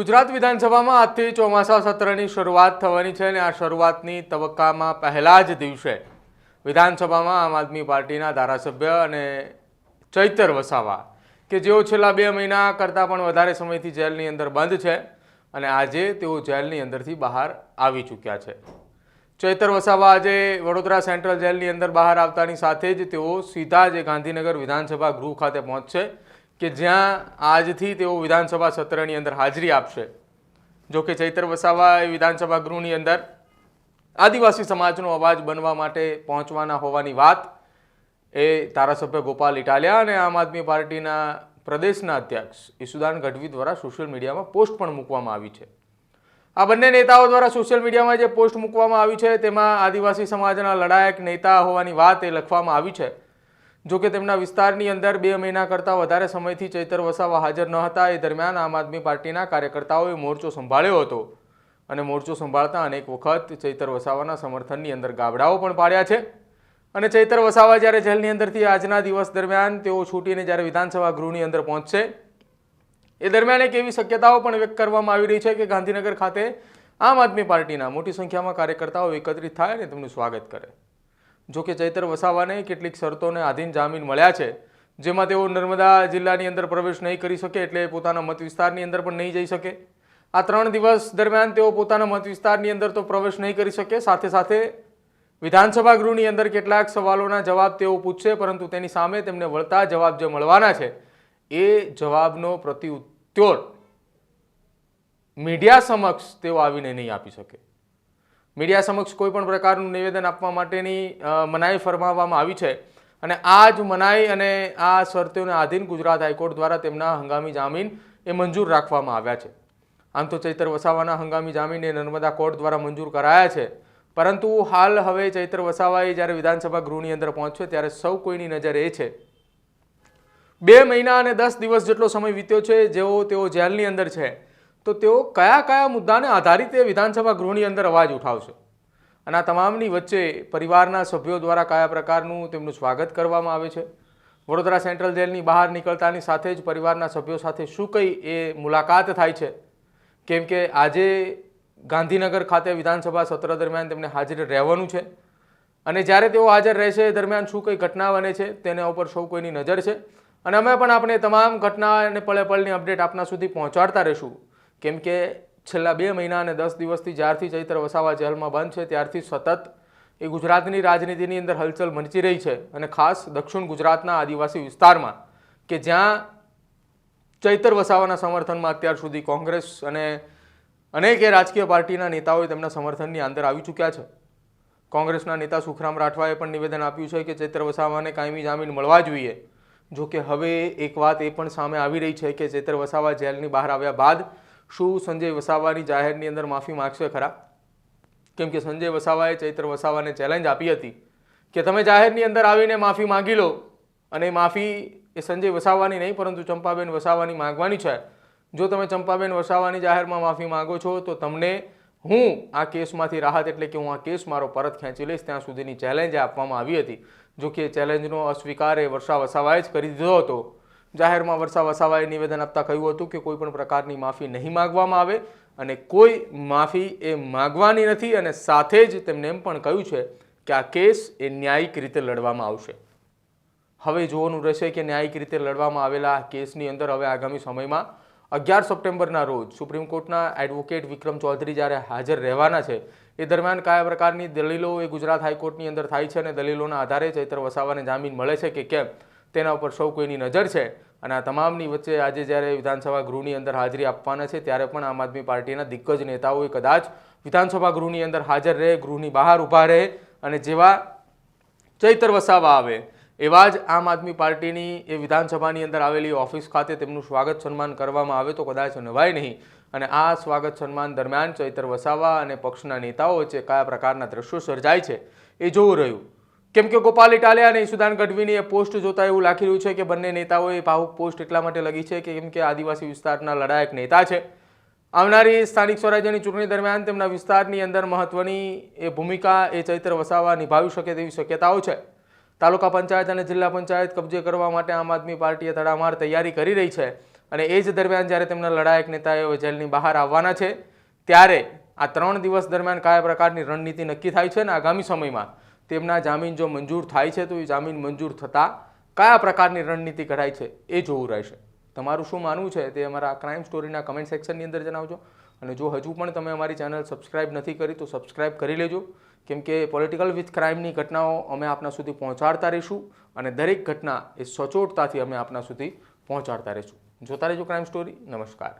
ગુજરાત વિધાનસભામાં આજથી ચોમાસા સત્રની શરૂઆત થવાની છે અને આ શરૂઆતની તબક્કામાં પહેલા જ દિવસે વિધાનસભામાં આમ આદમી પાર્ટીના ધારાસભ્ય અને ચૈતર વસાવા, કે જેઓ છેલ્લા બે મહિના કરતાં પણ વધારે સમયથી જેલની અંદર બંધ છે અને આજે તેઓ જેલની અંદરથી બહાર આવી ચૂક્યા છે. ચૈતર વસાવા આજે વડોદરા સેન્ટ્રલ જેલની અંદર બહાર આવતાની સાથે જ તેઓ સીધા જ ગાંધીનગર વિધાનસભા ગૃહ ખાતે પહોંચશે કે જ્યાં આજથી તેઓ વિધાનસભા સત્રની અંદર હાજરી આપશે. જો કે ચૈતર વસાવા એ વિધાનસભા ગૃહની અંદર આદિવાસી સમાજનો અવાજ બનવા માટે પહોંચવાના હોવાની વાત એ ધારાસભ્ય ગોપાલ ઇટાલિયા અને આમ આદમી પાર્ટીના પ્રદેશના અધ્યક્ષ ઈસુદાન ગઢવી દ્વારા સોશિયલ મીડિયામાં પોસ્ટ પણ મૂકવામાં આવી છે. આ બંને નેતાઓ દ્વારા સોશિયલ મીડિયામાં જે પોસ્ટ મૂકવામાં આવી છે તેમાં આદિવાસી સમાજના લડાયક નેતા હોવાની વાત એ લખવામાં આવી છે. જો કે તેમના વિસ્તારની અંદર બે મહિના કરતાં વધારે સમયથી ચૈતર વસાવા હાજર ન હતા. એ દરમિયાન આમ આદમી પાર્ટીના કાર્યકર્તાઓએ મોરચો સંભાળ્યો હતો અને મોરચો સંભાળતા અનેક વખત ચૈતર વસાવાના સમર્થનની અંદર ગાબડાઓ પણ પાડ્યા છે. અને ચૈતર વસાવા જ્યારે જેલની અંદરથી આજના દિવસ દરમિયાન તેઓ છૂટીને જ્યારે વિધાનસભા ગૃહની અંદર પહોંચશે, એ દરમિયાન એક એવી શક્યતાઓ પણ વ્યક્ત કરવામાં આવી રહી છે કે ગાંધીનગર ખાતે આમ આદમી પાર્ટીના મોટી સંખ્યામાં કાર્યકર્તાઓ એકત્રિત થાય અને તેમનું સ્વાગત કરે. જો કે ચૈતર વસાવાને કેટલીક શરતોને આધીન જામીન મળ્યા છે, જેમાં તેઓ નર્મદા જિલ્લાની અંદર પ્રવેશ નહીં કરી શકે એટલે પોતાના મત વિસ્તારની અંદર પણ નહીં જઈ શકે. આ ત્રણ દિવસ દરમિયાન તેઓ પોતાના મત વિસ્તારની અંદર તો પ્રવેશ નહીં કરી શકે, સાથે સાથે વિધાનસભા ગૃહની અંદર કેટલાક સવાલોના જવાબ તેઓ પૂછશે, પરંતુ તેની સામે તેમને વળતા જવાબ જે મળવાના છે, એ જવાબનો પ્રત્યુત્તર મીડિયા સમક્ષ તેઓ આવીને નહીં આપી શકે. મીડિયા સમક્ષ કોઈ પણ પ્રકારનું નિવેદન આપવા માટેની મનાઈ ફરમાવવામાં આવી છે. અને આ જ મનાઈ અને આ શરતોને આધીન ગુજરાત હાઈકોર્ટ દ્વારા તેમના હંગામી જામીન એ મંજૂર રાખવામાં આવ્યા છે. આમ તો ચૈતર વસાવાના હંગામી જામીન એ નર્મદા કોર્ટ દ્વારા મંજૂર કરાયા છે. પરંતુ હાલ હવે ચૈતર વસાવાએ જ્યારે વિધાનસભા ગૃહની અંદર પહોંચ્યો ત્યારે સૌ કોઈની નજર એ છે. બે મહિના અને દસ દિવસ જેટલો સમય વીત્યો છે, જેઓ તેઓ જેલની અંદર છે. તો તેઓ કયા કયા મુદ્દાને આધારિત એ વિધાનસભા ગૃહની અંદર અવાજ ઉઠાવશે? અને આ તમામની વચ્ચે પરિવારના સભ્યો દ્વારા કયા પ્રકારનું તેમનું સ્વાગત કરવામાં આવે છે? વડોદરા સેન્ટ્રલ જેલની બહાર નીકળતાની સાથે જ પરિવારના સભ્યો સાથે શું કંઈ એ મુલાકાત થાય છે? કેમ કે આજે ગાંધીનગર ખાતે વિધાનસભા સત્ર દરમિયાન તેમને હાજર રહેવાનું છે. અને જ્યારે તેઓ હાજર રહેશે દરમિયાન શું કંઈ ઘટના બને છે તેના ઉપર સૌ કોઈની નજર છે. અને અમે પણ આપણે તમામ ઘટના અને પળે પળની અપડેટ આપના સુધી પહોંચાડતા રહીશું. કેમ કે છેલ્લા બે મહિના અને દસ દિવસથી જ્યારથી ચૈત્ર વસાવા જેલમાં બંધ છે, ત્યારથી સતત એ ગુજરાતની રાજનીતિની અંદર હલચલ મચી રહી છે અને ખાસ દક્ષિણ ગુજરાતના આદિવાસી વિસ્તારમાં કે જ્યાં ચૈતર વસાવાના સમર્થનમાં અત્યાર સુધી કોંગ્રેસ અને અનેક રાજકીય પાર્ટીના નેતાઓએ તેમના સમર્થનની અંદર આવી ચૂક્યા છે. કોંગ્રેસના નેતા સુખરામ રાઠવાએ પણ નિવેદન આપ્યું છે કે ચૈત્ર વસાવાને કાયમી જામીન મળવા જોઈએ. જો કે હવે એક વાત એ પણ સામે આવી રહી છે કે ચૈત્ર વસાવા જેલની બહાર આવ્યા બાદ શું સંજય વસાવાની જાહેરની અંદર માફી માગશે ખરા? કેમ કે સંજય વસાવાએ ચૈત્ર વસાવાને ચેલેન્જ આપી હતી કે તમે જાહેરની અંદર આવીને માફી માંગી લો. અને માફી એ સંજય વસાવાની નહીં, પરંતુ ચંપાબેન વસાવાની માંગવાની છે. જો તમે ચંપાબેન વસાવાની જાહેરમાં માફી માંગો છો, તો તમને હું આ કેસમાંથી રાહત એટલે કે હું આ કેસ મારો પરત ખેંચી લઈશ, ત્યાં સુધીની ચેલેન્જ આપવામાં આવી હતી. જો કે ચેલેન્જનો અસ્વીકાર એ વર્ષા વસાવાએ જ કરી દીધો હતો. જાહેરમાં વર્ષા વસાવાએ નિવેદન આપતા કહ્યું હતું કે કોઈ પણ પ્રકારની માફી નહીં માગવામાં આવે અને કોઈ માફી એ માગવાની નથી અને સાથે જ તેમને એમ પણ કહ્યું છે કે આ કેસ એ ન્યાયિક રીતે લડવામાં આવશે. હવે જોવાનું રહેશે કે ન્યાયિક રીતે લડવામાં આવેલા આ કેસની અંદર હવે આગામી સમયમાં અગિયાર સપ્ટેમ્બરના રોજ સુપ્રીમ કોર્ટના એડવોકેટ વિક્રમ ચૌધરી જ્યારે હાજર રહેવાના છે, એ દરમિયાન કયા પ્રકારની દલીલો એ ગુજરાત હાઈકોર્ટની અંદર થાય છે અને દલીલોના આધારે ચૈત્ર વસાવાને જામીન મળે છે કે કેમ? તેના ઉપર સૌ કોઈની નજર છે અને આ તમામની વચ્ચે આજે જ્યારે વિધાનસભા ગૃહની અંદર હાજરી આપવાના છે, ત્યારે પણ આમ આદમી પાર્ટીના દિગ્ગજ નેતાઓએ કદાચ વિધાનસભા ગૃહની અંદર હાજર રહે, ગૃહની બહાર ઊભા રહે અને જેવા ચૈતર વસાવા આવે, એવા જ આમ આદમી પાર્ટીની એ વિધાનસભાની અંદર આવેલી ઓફિસ ખાતે તેમનું સ્વાગત સન્માન કરવામાં આવે તો કદાચ નવાય નહીં. અને આ સ્વાગત સન્માન દરમિયાન ચૈતર વસાવા અને પક્ષના નેતાઓ વચ્ચે કયા પ્રકારના દ્રશ્યો સર્જાય છે એ જોવું રહ્યું. કેમ કે ગોપાલ ઇટાલિયા અને ઈસુદાન ગઢવીની એ પોસ્ટ જોતા એવું લાગી રહ્યું છે કે બંને નેતાઓએ ભાવુક પોસ્ટ એટલા માટે લગી છે કે કેમ કે આદિવાસી વિસ્તારના લડાયક નેતા છે. આવનારી સ્થાનિક સ્વરાજ્યની ચૂંટણી દરમિયાન તેમના વિસ્તારની અંદર મહત્વની એ ભૂમિકા એ ચૈત્ર વસાવા નિભાવી શકે તેવી શક્યતાઓ છે. તાલુકા પંચાયત અને જિલ્લા પંચાયત કબજે કરવા માટે આમ આદમી પાર્ટીએ તડામાર તૈયારી કરી રહી છે અને એ જ દરમિયાન જ્યારે તેમના લડાયક નેતાઓ જેલની બહાર આવવાના છે, ત્યારે આ ત્રણ દિવસ દરમિયાન કયા પ્રકારની રણનીતિ નક્કી થાય છે અને આગામી સમયમાં તેમના જામીન જો મંજૂર થાય છે તો એ જામીન મંજૂર થતાં કયા પ્રકારની રણનીતિ કઢાય છે એ જોવું રહેશે. તમારું શું માનવું છે તે અમારા ક્રાઇમ સ્ટોરીના કમેન્ટ સેક્શનની અંદર જણાવજો. અને જો હજુ પણ તમે અમારી ચેનલ સબસ્ક્રાઇબ નથી કરી તો સબસ્ક્રાઇબ કરી લેજો. કેમ કે પોલિટિકલ વિથ ક્રાઇમની ઘટનાઓ અમે આપના સુધી પહોંચાડતા રહીશું અને દરેક ઘટના એ સચોટતાથી અમે આપના સુધી પહોંચાડતા રહીશું. જોતા રહેજો ક્રાઇમ સ્ટોરી નમસ્કાર.